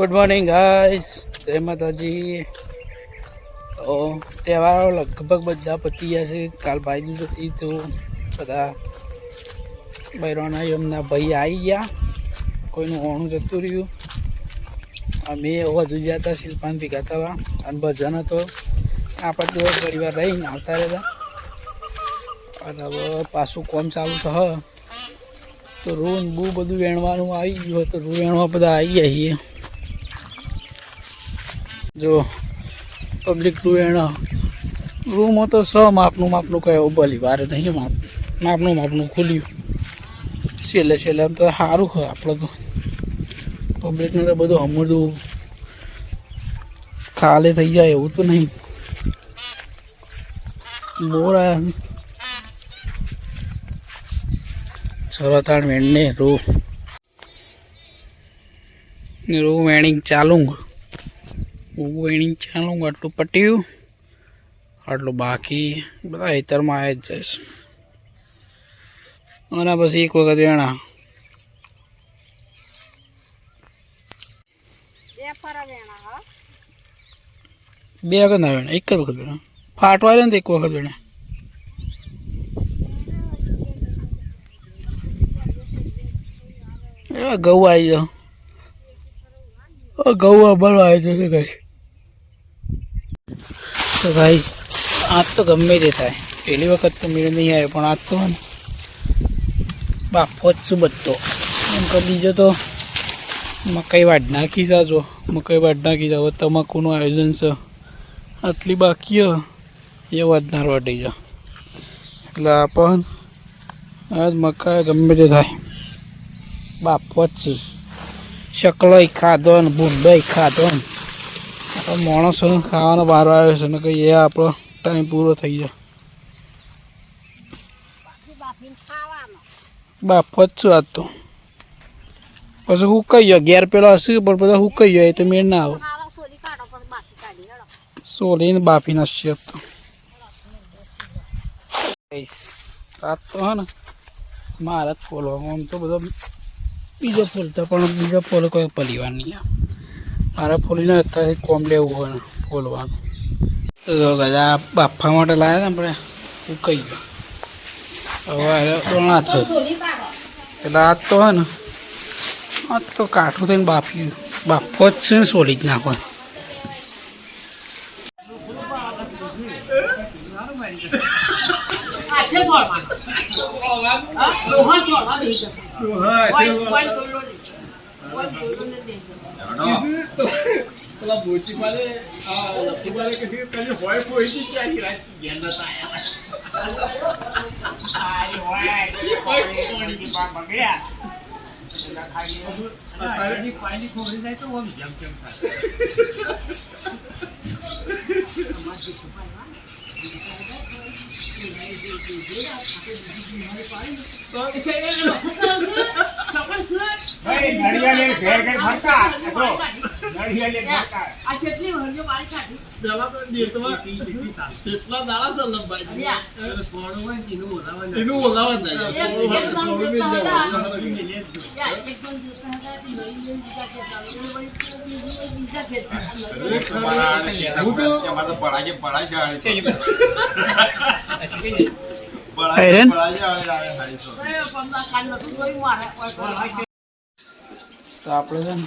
Good morning guys જય માતાજી. તો તહેવારો લગભગ બધા પતી ગયા છે. કાલ ભાઈ દૂજ હતી તો બધા બૈરોના એમના ભાઈ આવી ગયા. કોઈનું ઓણું જતું રહ્યું. અમે વધુ ગયા હતા શિલ્પાન ભેગા થવા અને ભજન હતો. આપણે દિવસ પરિવાર રહીને આવતા રહેતા. અને હવે પાછું કોમ ચાલુ થશે તો રૂ બહુ બધું વેણવાનું આવી ગયું તો રૂ વેણવા બધા આવી ગયા છીએ. જો પબ્લિક રૂ વેણ રૂમમાં તો સ માપનું માપનું કહે ભલી વારે નહીં માપ, માપનું માપનું ખુલ્યું. છેલ્લે છેલ્લે એમ તો સારું હોય આપણે તો. પબ્લિકને તો બધું હમું ખાલે થઈ જાય એવું તો નહીં. મોર આવ્યા સરતાણ વેણને રૂ રૂ વેણિંગ ચાલું વેણિંગ ચાલું આટલું પટ્યું. આટલું બાકી બધા હેતરમાં આવી જ જઈશ. અને પછી એક વખત વેણા. બે વખત ના વેણા એક જ વખત વેણા. ફાટવા ને એક વખત વેણા. એવા ઘઉં આવી જાઓ. ઘઉં અમારો આવી જશે કઈ. તો ભાઈ આજ તો ગમે તે થાય. પહેલી વખત તો મેળ નહીં આવ્યો, પણ આજ તો ને. બાફો જ શું બધો એમ કે બીજો તો. મકાઈ વાડ નાખી જાજો મકાઈ વાડ નાખી જાવ તમાકુનું આયોજન છે. આટલી બાકી એ વધનાર વાટી જા. એટલે આપણ આજ મકાઈ ગમે તે થાય. બાફો જ છે શકલોય ખાધો ને, ભૂંડોય ખાધો ને. માણસો ખાવાનો વારો આવ્યો છે ને કઈ એ આપણો ટાઈમ પૂરો થઈ જાય બાફો જ છું આજ તો. પછી હું કહી ગયો ઘેર પેલો હશે પણ બધા હું કહી ગયો એ તો મેળ ના આવે. સોલીને બાફી નાખશે તો. આજ તો હે ને મારા જ ફોલો આમ તો બધો બીજો ફોલતા પણ બીજો ફોલો કોઈ પલીવાર નહીં આ મારા ફોલીને અત્યારે કોમ લેવું હોય ને ફોલવાનું તો જો ગજા બાફા માટે લાવ્યા હતા આપણે હું કહી ગયો હવે દોણા થયો એટલે આજ તો હે ને આ તો કાઠું થઈને બાફી બાફો જ છે ને સોલી જ નાખો પેલા બોચી લખી પાડે કે કઈ હોય કોઈ ની ચાલી રાત ઘેર નતા ઘડિયાળ ઘેર ઘેર ફરતા પેલા તો દેશમાં કેટલા દાડા છે લંબાઈ? એનું ઓલાવા થાય હેરેન? તો આપણે છે ને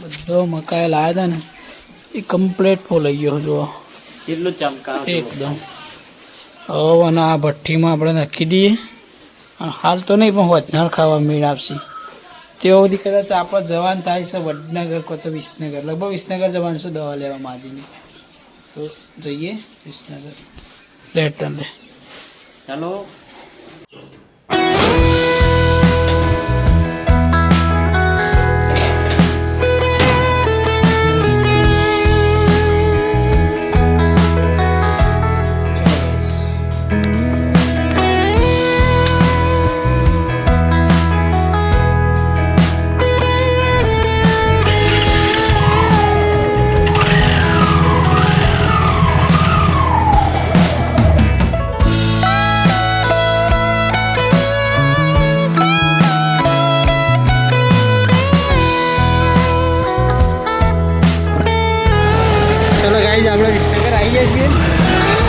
બધો મકાઈ લાવ્યા હતા ને એ કમ્પ્લેટ ફોલાઈ ગયો જુઓ. કેટલું ચમકાવ એકદમ. હવે અને આ ભઠ્ઠીમાં આપણે નાખી દઈએ. અને હાલ તો નહીં પણ વધનાર ખાવા મેળ આપશે. તેઓ સુધી કદાચ આપણે જવાન થાય છે વડનગર કો તો વિસનગર. લગભગ વિસનગર જવાનું છે દવા લેવા માજીની. તો જઈએ વિસનગર. લેટ તમને ચાલો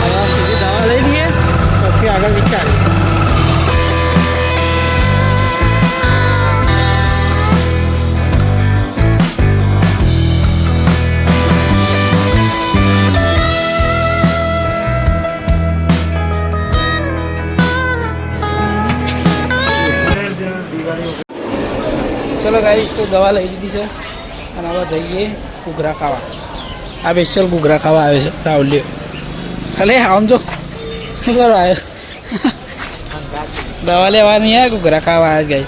હવે સુધી દવા લઈ લઈએ પછી આગળ વિચારીએ ચલો ગાઈ તો દવા લઈ લીધી છે. અને હવે જઈએ ઘૂઘરા ખાવા. આ સ્પેશિયલ ઘૂઘરા ખાવા આવે છે. રાવલીઓ ખાલી આમ જો. શું કરવા આવ્યો દવા લેવાની આ કુકરા ખાવા આ ગઈ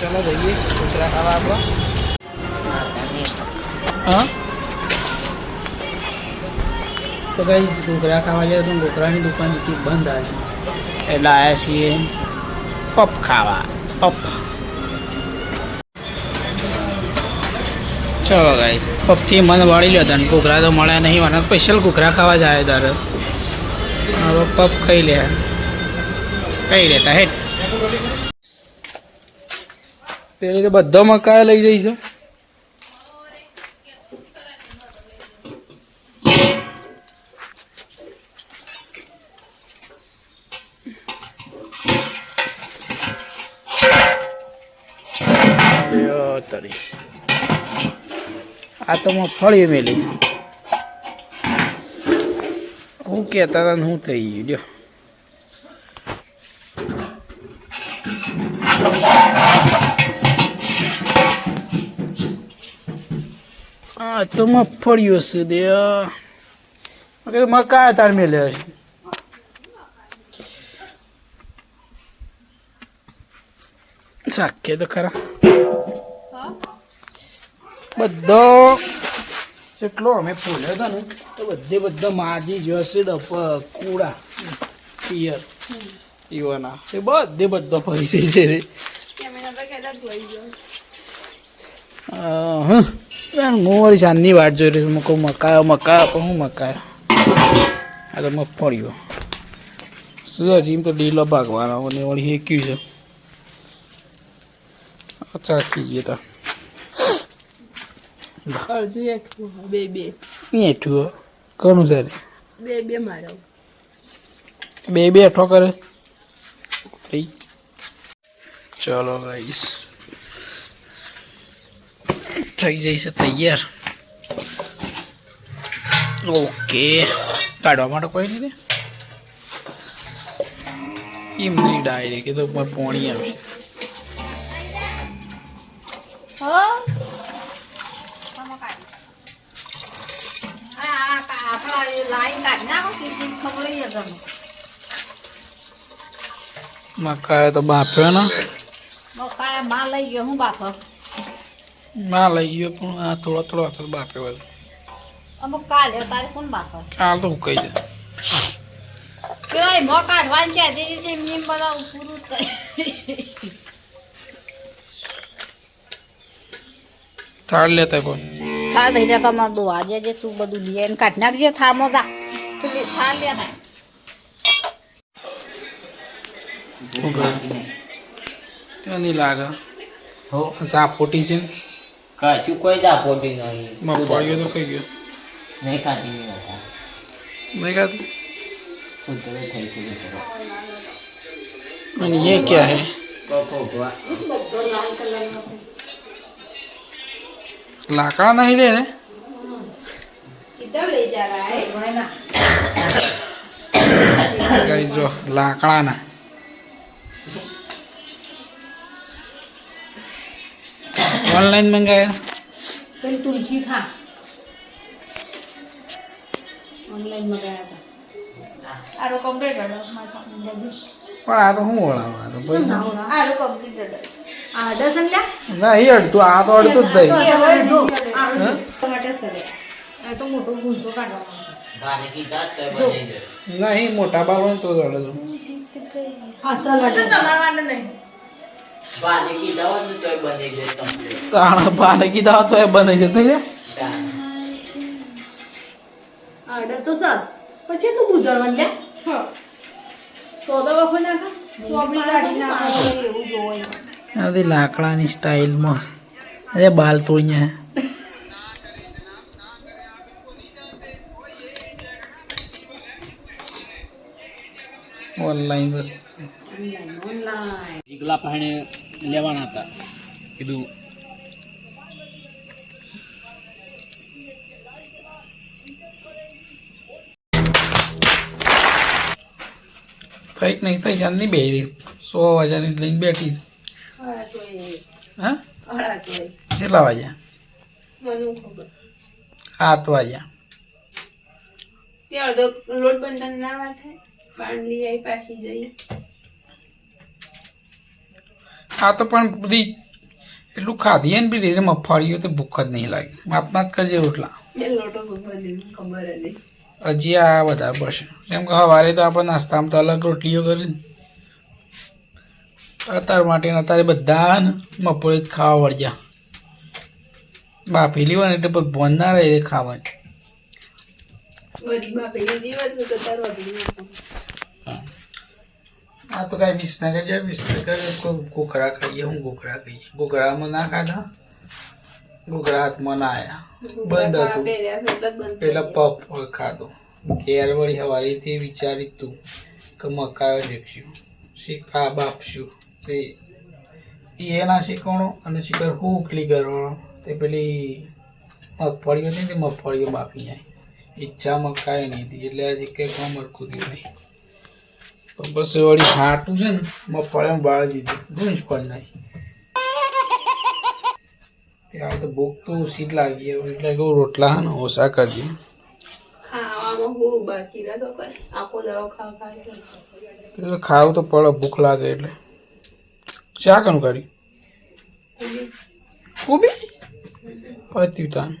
ચલો જઈએ કુકરા ખાવા આપણો હા? તો કઈ ઘૂઘરા ખાવા જાય તો ઘૂઘરાની દુકાન હતી બંધ આવી એટલે આવ્યા છીએ. પપ ખાવા પપ. ચલો ગાઈ પપથી મન વાળી લ્યો તને. ઘૂઘરા તો મળ્યા નહીં મને સ્પેશિયલ ઘૂઘરા ખાવા જાય તારે. હવે પપ ખાઈ લે. ખાઈ લેતા હેઠ. પેલી તો બધો મકાય લઈ જઈશ આ તો મફળી મેલી. કહેતા હતા હું થઈ ગયું લ્યો. આ તો મગફળીઓ છે દે મકા તાર મેલે છે સાખે તો ખરા. બધો જેટલો અમે ફોલ્યો હતો ને, તો બધે બધા માજી જશે ડપક કુડા, પિયર, ઈવાના. એ બધે બધો ફરી જાય છે રે. હા હું વળી સાંજની વાટ જોઈ રહી છું. મૂકું મકાયો મકાયો, પણ હું મકાયો? તો મગફળીઓ શું હજી તો ડીલો ભાગવાનો, અને વળી હેક્યું છે. ચાકી ગયો તો. અડધું એઠું બે બે મીઠું ઘણું સારું બે બે મારો બે બે અઠો કરે ચલો ગાઈસ થઈ જઈશ તૈયાર. ઓકે કાઢવા માટે કોઈ નહીં એમ નહીં ડાયરેક્ટ એ તો પોણી આવશે. મકાયો તો બાફ્યો ને માં લઈ ગયો હું બાફો માં લઈ ગયો પણ આ થોડો થોડો વખત બાફ્યો અમુક કાલે તારે કોણ બાફો કાલ તો ઉકાઈ જાય પેલા મો વાંચ્યા તે રીતે મીમ બધા પૂરું થઈ થાળ લેતા પણ થાર થઈ જા તમારે દો આજે જે તું બધું લઈ આવીને કાઢ નાખજે થામો જા તું લે થાર લે ના ત્યાં નહીં લાગે હો સાપ ફોટી છે કશું કોઈ જ આપોતી નહીં મગફળીઓ તો ખાઈ ગયો નહીં ખાતી નહીં હતા નહીં ખાતી કૂતરે થઈ છે કૂતરો અને ये क्या है કોકો લાકડા નહીં લે ને કઈ જો લાકડાના ઓનલાઈન મંગાયા પેલી તુલસી થા ઓનલાઈન મગાયા હતા આરો કમ્પ્લીટ હતો પણ આ તો શું વળાવવા તો ભાઈ આરો કમ્પ્લીટ હતો આ દસન લ્યા ના એ અડધું આ તો અડધું જ દઈ માટે સરે આ તો મોટો ગુંજો કાઢવાનો બાને કીધા તો બની જાય નહીં અડતું આ તો અડતું તો જ માટે નહીં. બાને કીધા હોત ને તોય બની કીધા તો એ બને છે નહીં તો સર. પછી તું ગુજરવાનું લે સોદા વખો નાખા. ચોપડી કાઢી નાખા એવું જોવાય આ બધી લાકડાની સ્ટાઇલમાં અરે બાલ તોડીને ઓનલાઈન બસ ઓનલાઈન પહેણે લેવાના હતા કીધું થઈ નહીં થઈ ચાંદની બેરી સો હજારની લઈને બેઠી છે હા? કેટલા વાગ્યા? સાત વાગ્યા. તે અડધો લોટ બંધન ના વાત લઈ આવી પાછી જઈ આ તો પણ બધી એટલું ખાધી ને બી રે મફાળીઓ તો ભૂખ જ નહીં લાગી. માપમાં જ કરજે રોટલા. હજી આ વધારે પડશે કેમ કે સવારે તો આપણે નાસ્તામાં તો અલગ રોટલીઓ કરી અત્યાર માટે ને અત્યારે બધા જ ખાવા વળ્યા. બાફેલી હોય ને એટલે પછી ભોન ના રહે ખાવાની. આ તો કાંઈ વિસનગર જાય વિસનગર ગોખરા ખાઈએ હું ગોખરા ખાઈએ. ઘોઘરામાં ના ખાધા? ગુજરાતમાં હાથમાં ના આવ્યા બંધ હતું. પેલા પફ ખાધો. ઘેર વળી હવારીથી વિચારી તું કે મકાયો શીખશું શીખા બાપશું તે એ ના શીખવાનો અને શિખર હું ઉકલી કરવાનો. તે પેલી મગફળીઓ નહીં તે મગફળીઓ બાફી જાય. ઈચ્છામાં કાંઈ નહીં હતી એટલે આજે કંઈ કામ મરખું થયું નહીં. તો બસ વળી હાટું છે ને મગફળીમાં બાળ દીધું. ગુંજ પણ નહીં ત્યાં તો ભૂખ તો સીટ લાગી એટલે કહું રોટલા હે ને ઓછા કરજે. ખાવું તો પડે ભૂખ લાગે એટલે. ચા કનું કાઢી કોબી. પત્યું તાન.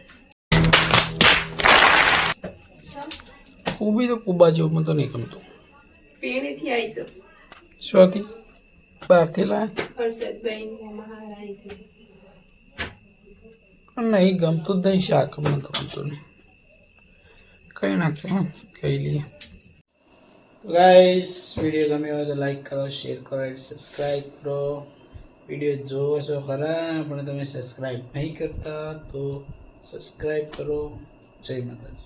કોબી તો કુબા જેવું મને તો નહીં ગમતું. પેણીથી આવીશું. શોથી? બહારથી લાયા? નહીં ગમતું જ નહીં શાક મને તો ગમતું નહીં. કઈ નાખે હા કઈ લઈએ. ગાઈસ, વીડિયો ગમ્યો હોય તો લાઈક કરો, શેર કરો સબસ્ક્રાઈબ કરો. વીડિયો જોવો છો ખરા, પણ તમે સબસ્ક્રાઈબ નહીં કરતા તો સબસ્ક્રાઈબ કરો. જય માતાજી.